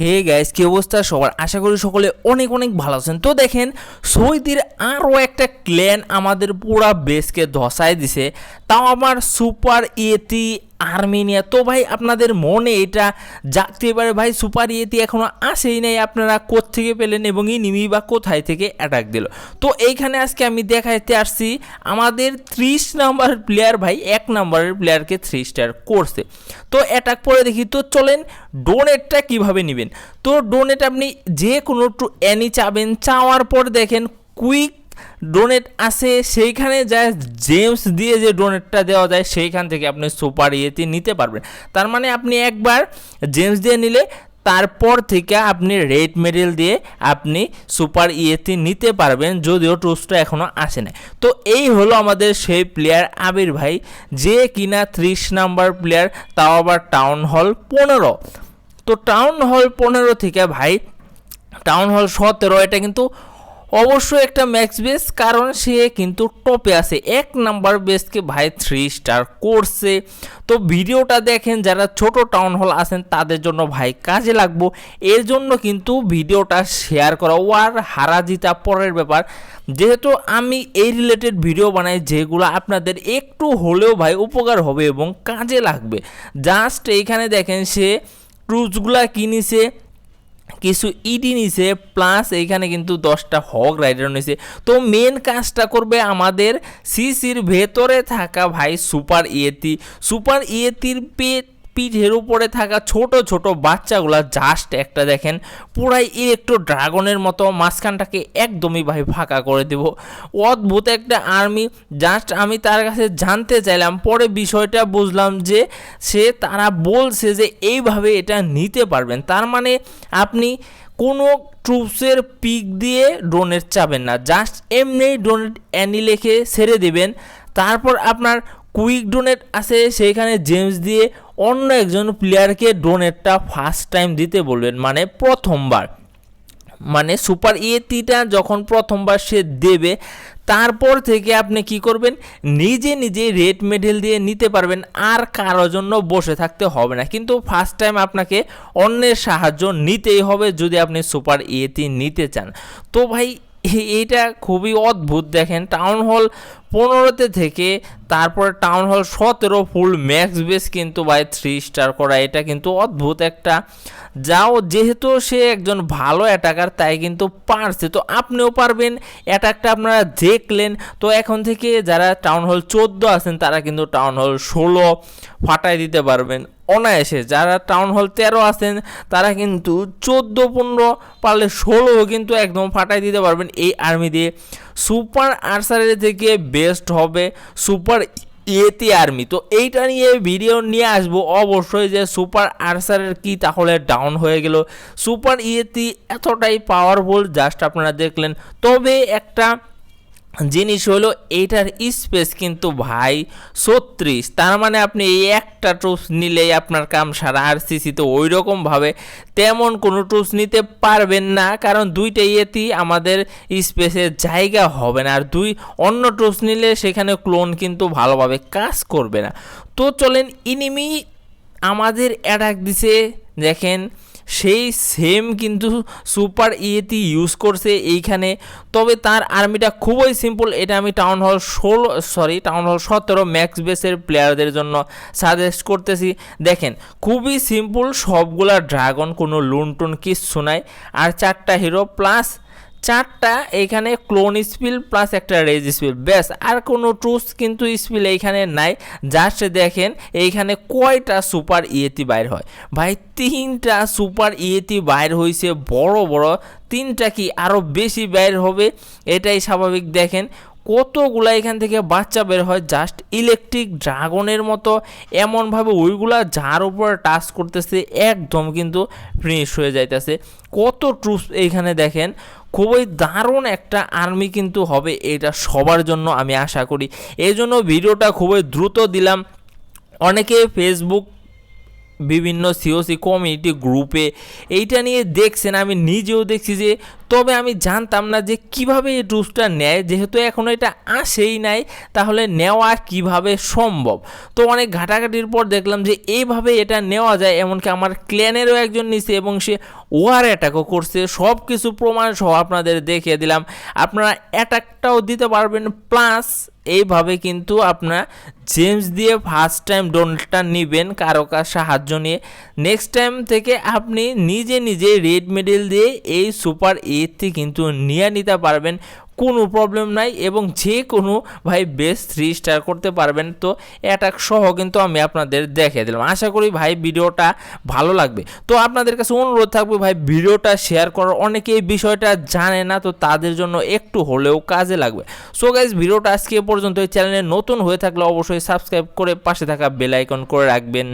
Hey guys কী অবস্থা? সবার আশা করি সকলে অনেক অনেক ভালো আছেন। তো দেখেন সৌদির আরও একটা ক্ল্যান আমাদের পুরা বেসকে ধসায় দিছে। তাও আমার সুপার ইয়েতি আর্মেনিয়া তো ভাই, আপনাদের মনে এটা জাগতে পারে? ভাই, সুপার ইয়েতি এখনও আসেই নাই। আপনারা কোত্থেকে পেলেন এবং ইনিমি বা কোথায় থেকে অ্যাটাক দিল? তো এইখানে আজকে আমি দেখাইতে আসছি আমাদের ত্রিশ নাম্বার প্লেয়ার ভাই, এক নাম্বারের প্লেয়ারকে থ্রি স্টার করছে। তো অ্যাটাক পরে দেখি, তো চলেন ডোনেটটা কীভাবে নেবেন? তো ডোনেট আপনি যে কোনো টু অ্যানি চাবেন, চাওয়ার পর দেখেন কুইক ডোনেট আছে, সেইখানে যা জেমস দিয়ে যে ডোনেটটা দেওয়া যায়, সেইখান থেকে আপনি সুপার ইয়েতে নিতে পারবেন। তার মানে আপনি একবার জেমস দিয়ে নিলে, তারপর থেকে আপনি রেড মেডেল দিয়ে আপনি সুপার ইয়েতে নিতে পারবেন, যদিও টুসটা এখনও আসে না তো এই হলো আমাদের সেই প্লেয়ার আবির ভাই, যে কিনা ত্রিশ নাম্বার প্লেয়ার, তাও আবার টাউন হল পনেরো। তো টাউন হল পনেরো থেকে ভাই, টাউন হল সতেরো, এটা কিন্তু অবশ্যই একটা ম্যাক্স বেস, কারণ সে কিন্তু টপে আছে। এক নাম্বার বেসকে ভাই থ্রি স্টার করছে। তো ভিডিওটা দেখেন, যারা ছোট টাউন হল আছেন, তাদের জন্য ভাই কাজে লাগবো। এর জন্য কিন্তু ভিডিওটা শেয়ার করা ও আর হারা পরের ব্যাপার। যেহেতু আমি এই রিলেটেড ভিডিও বানাই, যেগুলো আপনাদের একটু হলেও ভাই উপকার হবে এবং কাজে লাগবে। জাস্ট এইখানে দেখেন সে ট্রুজগুলা কিনেছে কিছু ইডি নিছে প্লাস এইখানে কিন্তু দশটা হক রাইডার নিছে। তো মেন কাজটা করবে আমাদের সিসির ভেতরে থাকা ভাই সুপার ইয়েতি সুপার ইয়েতির পেট পিঠের উপরে থাকা ছোট ছোট বাচ্চাগুলা জাস্ট একটা দেখেন, পুরাই ইলেকট্রো ড্রাগনের মতো মাঝখানটাকে একদমই ভাই ফাঁকা করে দেব। অদ্ভুত একটা আর্মি জাস্ট আমি তার কাছে জানতে চাইলাম, পরে বিষয়টা বুঝলাম যে সে তারা বলছে যে এইভাবে এটা নিতে পারবেন। তার মানে আপনি কোনো ট্রুপসের পিক দিয়ে ডোনেট চাবেন না জাস্ট এমনি ডোনেট অ্যানি লেখে ছেড়ে দেবেন। তারপর আপনার কুইক ডোনেট আছে সেইখানে জেমস দিয়ে অন্য একজন প্লেয়ারকে ডোনেটটা ফার্স্ট টাইম দিতে বলবেন মানে প্রথমবার। মানে সুপার ইয়েতিটা যখন প্রথমবার সে দেবে, তারপর থেকে আপনি কি করবেন? নিজে নিজে রেড মেডেল দিয়ে নিতে পারবেন, আর কারও জন্য বসে থাকতে হবে না। কিন্তু ফার্স্ট টাইম আপনাকে অন্যের সাহায্য নিতেই হবে যদি আপনি সুপার ইয়েতি নিতে চান। তো ভাই, এইটা খুবই অদ্ভুত। দেখেন টাউন হল পনেরোতে থেকে তারপরে টাউন হল সতেরো ফুল ম্যাক্স বেস কিন্তু বাই থ্রি স্টার করা। এটা কিন্তু অদ্ভুত একটা। যাও, যেহেতু সে একজন ভালো অ্যাটাকার তাই কিন্তু পারছে। তো আপনিও পারবেন। অ্যাটাকটা আপনারা দেখলেন। তো এখন থেকে যারা টাউন হল চোদ্দ আছেন, তারা কিন্তু টাউন হল ষোলো ফাটাই দিতে পারবেন। অনায়াসে যারা টাউন হল তেরো আছেন, তারা কিন্তু চোদ্দ, পনেরো পারলে ষোলো কিন্তু একদম ফাটাই দিতে পারবেন এই আর্মি দিয়ে। সুপার আর্সারের থেকে বেস্ট হবে সুপার ইয়েতি আর্মি তো এইটা নিয়ে ভিডিও নিয়ে আসব। অবশ্যই যে সুপার আর্সারের কি তাহলে ডাউন হয়ে গেল। সুপার ইয়েতি এতটাই পাওয়ারফুল জাস্ট আপনারা দেখলেন। তবে একটা জিনিস হলো এইটার স্পেস কিন্তু ভাই ছত্রিশ। তার মানে আপনি এই একটা ট্রুপস নিলেই আপনার কাম সারা আর সিসিতে ওই রকমভাবে তেমন কোনো ট্রুপস নিতে পারবেন না, কারণ দুইটা ইয়েতেই আমাদের স্পেসে জায়গা হবে না। আর দুই, অন্য ট্রুপস নিলে সেখানে ক্লোন কিন্তু ভালোভাবে কাজ করবে না। তো চলেন ইনিমি আমাদের অ্যাটাক দিছে, দেখেন সেই সেম কিন্তু সুপার ইয়েতি ইউজ করছে এইখানে। তবে তার আর্মিটা খুবই সিম্পল এটা আমি টাউন হল ষোলো সরি টাউন হল সতেরো ম্যাক্স বেসের প্লেয়ারদের জন্য সাজেস্ট করতেছি। দেখেন, খুবই সিম্পল সবগুলা ড্রাগন কোনো লুনটুন কিচ্ছু নাই। আর চারটা হিরো প্লাস চারটা, এখানে ক্লোন স্পিল প্লাস একটা রেজ স্পিল ব্যাস, আর কোনো ট্রুস কিন্তু স্পিল এইখানে নাই। জাস্ট দেখেন, এইখানে কয়টা সুপার ইয়েতি বাইর হয়। ভাই, তিনটা সুপার ইয়েতি বাইর হয়েছে বড় বড়। তিনটা কি আরও বেশি বাইর হবে? এটাই স্বাভাবিক। দেখেন, কতগুলা এখান থেকে বাচ্চা বের হয়? জাস্ট ইলেকট্রিক ড্রাগনের মতো। এমনভাবে ওইগুলা যার উপর টাচ করতেছে, একদম কিন্তু ফিনিশ হয়ে যাইতেছে। কত ট্রুপস এইখানে দেখেন খুবই দারুণ একটা আর্মি কিন্তু হবে এটা সবার জন্য আমি আশা করি। এই জন্য ভিডিওটা খুবই দ্রুত দিলাম। অনেকে ফেসবুক বিভিন্ন সিওসি কমিউনিটি গ্রুপে এইটা নিয়ে দেখছেন, আমি নিজেও দেখছি যে তবে আমি জানতাম না যে কীভাবে এই টুসটা নেয়, যেহেতু এখনও এটা আসেই নাই, তাহলে নেওয়া কীভাবে সম্ভব? তো অনেক ঘাটাঘাটির পর দেখলাম যে এইভাবে এটা নেওয়া যায়, এমনকি আমার ক্ল্যানেরও একজন নিছে এবং সে ওয়ার অ্যাটাকও করছে সব কিছু প্রমাণ সহ আপনাদের দেখিয়ে দিলাম। আপনারা অ্যাটাকটাও দিতে পারবেন প্লাস এইভাবে কিন্তু আপনার জেমস দিয়ে ফার্স্ট টাইম ডোনেটটা নেবেন কারও কার সাহায্য নিয়ে। নেক্সট টাইম থেকে আপনি নিজে নিজে রেড মেডেল দিয়ে এই সুপার এতে কিন্তু নিয়ে নিতে পারবেন। কোনো প্রবলেম নাই এবং যে কোনো ভাই বেস্ট থ্রি স্টার করতে পারবেন। তো অ্যাটাক সহ কিন্তু আমি আপনাদের দেখে দিলাম। আশা করি ভাই ভিডিওটা ভালো লাগবে। তো আপনাদের কাছে অনুরোধ থাকবে ভাই ভিডিওটা শেয়ার করার। অনেকে এই বিষয়টা জানে না, তো তাদের জন্য একটু হলেও কাজে লাগবে। সো গাইজ ভিডিওটা আজকে পর্যন্ত এই চ্যানেলে নতুন হয়ে থাকলে অবশ্যই সাবস্ক্রাইব করে পাশে থাকা বেল আইকন করে রাখবেন।